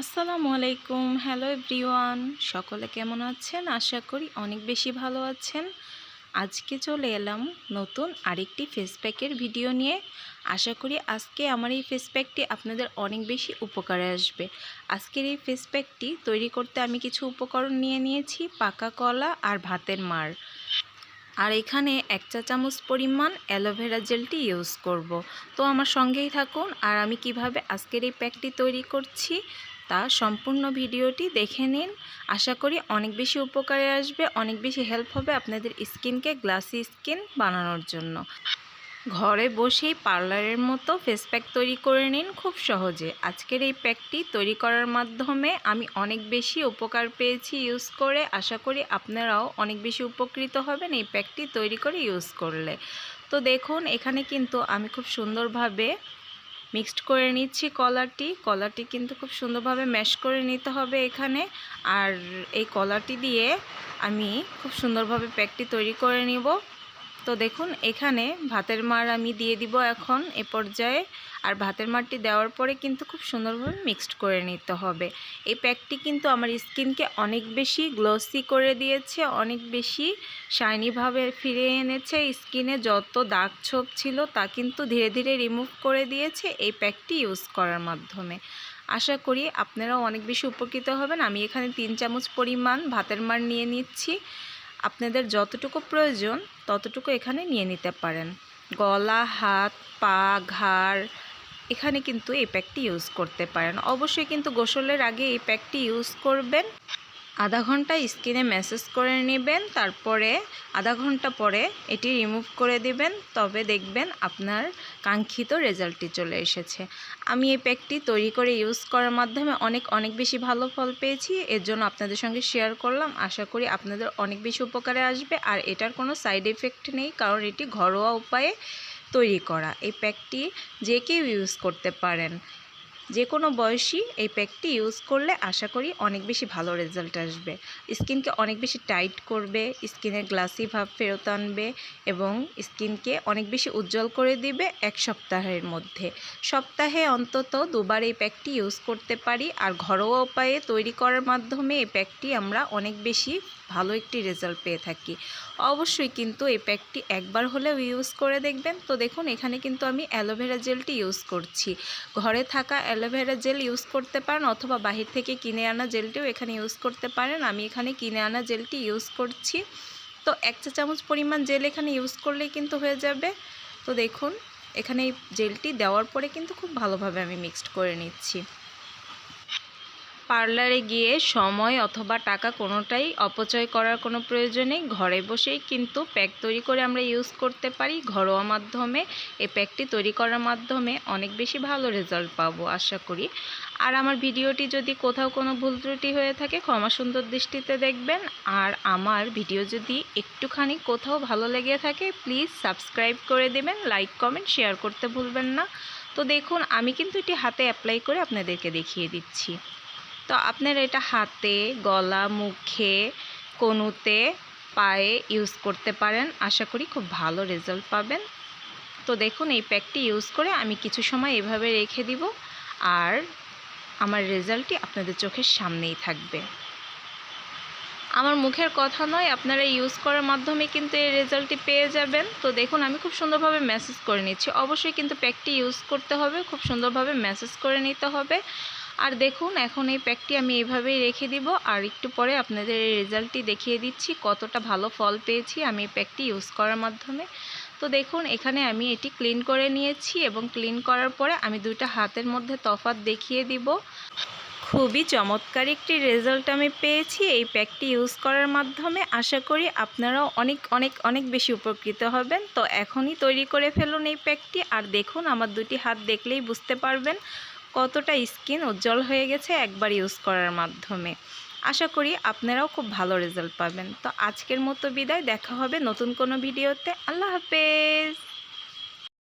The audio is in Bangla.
আসসালামু আলাইকুম। হ্যালো এভরিওয়ান সকলে কেমন আছেন? আশা করি অনেক বেশি ভালো আছেন। আজকে চলে এলাম নতুন আরেকটি ফেস প্যাকের ভিডিও নিয়ে। আশা করি আজকে আমার এই ফেস প্যাকটি আপনাদের অনেক বেশি উপকারে আসবে। আজকের এই ফেস প্যাকটি তৈরি করতে আমি কিছু উপকরণ নিয়ে নিয়েছি, পাকা কলা আর ভাতের মার আর এখানে এক চা চামচ পরিমাণ অ্যালোভেরা জেলটি ইউজ করব। তো আমার সঙ্গেই থাকুন। আর আমি কীভাবে আজকের এই প্যাকটি তৈরি করছি তা সম্পূর্ণ ভিডিওটি দেখে নিন। আশা করি অনেক বেশি উপকারে আসবে, অনেক বেশি হেল্প হবে আপনাদের স্কিনকে গ্লাসি স্কিন বানানোর জন্য। ঘরে বসেই পার্লারের মতো ফেস প্যাক তৈরি করে নিন খুব সহজে। আজকের এই প্যাকটি তৈরি করার মাধ্যমে আমি অনেক বেশি উপকার পেয়েছি ইউজ করে। আশা করি আপনারাও অনেক বেশি উপকৃত হবেন এই প্যাকটি তৈরি করে ইউজ করলে। তো দেখুন, এখানে কিন্তু আমি খুব সুন্দরভাবে মিক্সড করে নিচ্ছি কলাটি। কলাটি কিন্তু খুব সুন্দরভাবে ম্যাশ করে নিতে হবে এখানে। আর এই কলাটি দিয়ে আমি খুব সুন্দরভাবে প্যাকটি তৈরি করে নিব। তো দেখুন, এখানে ভাতের মার আমি দিয়ে দিব এখন এ পর্যায়ে। আর ভাতের মারটি দেওয়ার পরে কিন্তু খুব সুন্দরভাবে মিক্সড করে নিতে হবে। এই প্যাকটি কিন্তু আমার স্কিনকে অনেক বেশি গ্লোসি করে দিয়েছে, অনেক বেশি শাইনিভাবে ফিরে এনেছে। স্কিনে যত দাগ ছোপ ছিল তা কিন্তু ধীরে ধীরে রিমুভ করে দিয়েছে এই প্যাকটি ইউজ করার মাধ্যমে। আশা করি আপনারাও অনেক বেশি উপকৃত হবেন। আমি এখানে তিন চামচ পরিমাণ ভাতের মার নিয়ে নিচ্ছি। আপনাদের যতটুকু প্রয়োজন, ততটুকু এখানে নিয়ে নিতে পারেন। গলা, হাত, পা, ঘাড়, এখানে কিন্তু এই প্যাকটি ইউজ করতে পারেন। অবশ্যই কিন্তু গোসলের আগে এই প্যাকটি ইউজ করবেন। আধা ঘণ্টা স্কিনে ম্যাসেজ করে নেবেন, তারপরে আধা ঘণ্টা পরে এটি রিমুভ করে দিবেন, তবে দেখবেন আপনার কাঙ্ক্ষিত রেজাল্টটি চলে এসেছে। আমি এই প্যাকটি তৈরি করে ইউজ করার মাধ্যমে অনেক অনেক বেশি ভালো ফল পেয়েছি, এর জন্য আপনাদের সঙ্গে শেয়ার করলাম। আশা করি আপনাদের অনেক বেশি উপকারে আসবে, আর এটার কোনো সাইড এফেক্ট নেই, কারণ এটি ঘরোয়া উপায়ে তৈরি করা। এই প্যাকটি যে কেউ ইউজ করতে পারেন। যে কোনো বয়সী এই প্যাকটি ইউজ করলে আশা করি অনেক বেশি ভালো রেজাল্ট আসবে। স্কিনকে অনেক বেশি টাইট করবে, স্কিনের গ্লাসি ভাব ফেরত আনবে এবং স্কিনকে অনেক বেশি উজ্জ্বল করে দিবে এক সপ্তাহের মধ্যে। সপ্তাহে অন্তত দুবার এই প্যাকটি ইউজ করতে পারি আর ঘরোয়া উপায়ে তৈরি করার মাধ্যমে এই প্যাকটি আমরা অনেক বেশি ভালো একটি রেজাল্ট পেয়ে থাকি। অবশ্যই কিন্তু এই প্যাকটি একবার হলেও ইউজ করে দেখবেন। তো দেখুন, এখানে কিন্তু আমি অ্যালোভেরা জেলটি ইউজ করছি। ঘরে থাকা অ্যালোভেরা জেল ইউজ করতে পারেন অথবা বাহির থেকে কিনে আনা জেলটিও এখানে ইউজ করতে পারেন। আমি এখানে কিনে আনা জেলটি ইউজ করছি। তো এক চা চামচ পরিমাণ জেল এখানে ইউজ করলেই কিন্তু হয়ে যাবে। তো দেখুন, এখানে এই জেলটি দেওয়ার পরে কিন্তু খুব ভালোভাবে আমি মিক্সড করে নিচ্ছি। পার্লারে গিয়ে সময় অথবা টাকা কোনোটাই অপচয় করার কোনো প্রয়োজন নেই। ঘরে বসেই কিন্তু প্যাক তৈরি করে আমরা ইউজ করতে পারি। ঘরোয়া মাধ্যমে এই প্যাকটি তৈরি করার মাধ্যমে অনেক বেশি ভালো রেজাল্ট পাবো আশা করি। আর আমার ভিডিওটি যদি কোথাও কোনো ভুল ত্রুটি হয়ে থাকে, ক্ষমা সুন্দর দৃষ্টিতে দেখবেন। আর আমার ভিডিও যদি একটুখানি কোথাও ভালো লেগে থাকে প্লিজ সাবস্ক্রাইব করে দেবেন লাইক কমেন্ট শেয়ার করতে ভুলবেন না। তো দেখুন, আমি কিন্তু এটি হাতে অ্যাপ্লাই করে আপনাদেরকে দেখিয়ে দিচ্ছি। তো আপনারা এটা হাতে, গলা, মুখে, কনুতে, পায়ে ইউজ করতে পারেন। আশা করি খুব ভালো রেজাল্ট পাবেন। তো দেখুন, এই প্যাকটি ইউজ করে আমি কিছু সময় এভাবে রেখে দিব। আর আমার রেজাল্টটি আপনাদের চোখের সামনেই থাকবে। আমার মুখের কথা নয়, আপনারা ইউজ করার মাধ্যমে কিন্তু এই রেজাল্টটি পেয়ে যাবেন। তো দেখুন, আমি খুব সুন্দরভাবে মেসেজ করে নিচ্ছি। অবশ্যই কিন্তু প্যাকটি ইউজ করতে হবে, খুব সুন্দরভাবে মেসেজ করে নিতে হবে। আর দেখুন, এখন এই প্যাকটি আমি এইভাবেই রেখে দিব। আর একটু পরে আপনাদের এই রেজাল্টটি দেখিয়ে দিচ্ছি, কতটা ভালো ফল পেয়েছি আমি এই প্যাকটি ইউজ করার মাধ্যমে। তো দেখুন, এখানে আমি এটি ক্লিন করে নিয়েছি এবং ক্লিন করার পরে আমি দুইটা হাতের মধ্যে তফাত দেখিয়ে দিব। খুবই চমৎকার একটি রেজাল্ট আমি পেয়েছি এই প্যাকটি ইউজ করার মাধ্যমে। আশা করি আপনারাও অনেক অনেক অনেক বেশি উপকৃত হবেন। তো এখনই তৈরি করে ফেলুন এই প্যাকটি। আর দেখুন, আমার দুটি হাত দেখলেই বুঝতে পারবেন। কতটা স্কিন উজ্জ্বল হয়ে গেছে একবার ইউজ করার মাধ্যমে। আশা করি আপনারাও খুব ভালো রেজাল্ট পাবেন। তো আজকের মতো বিদায়, দেখা হবে নতুন কোনো ভিডিওতে আল্লাহ হাফেজ!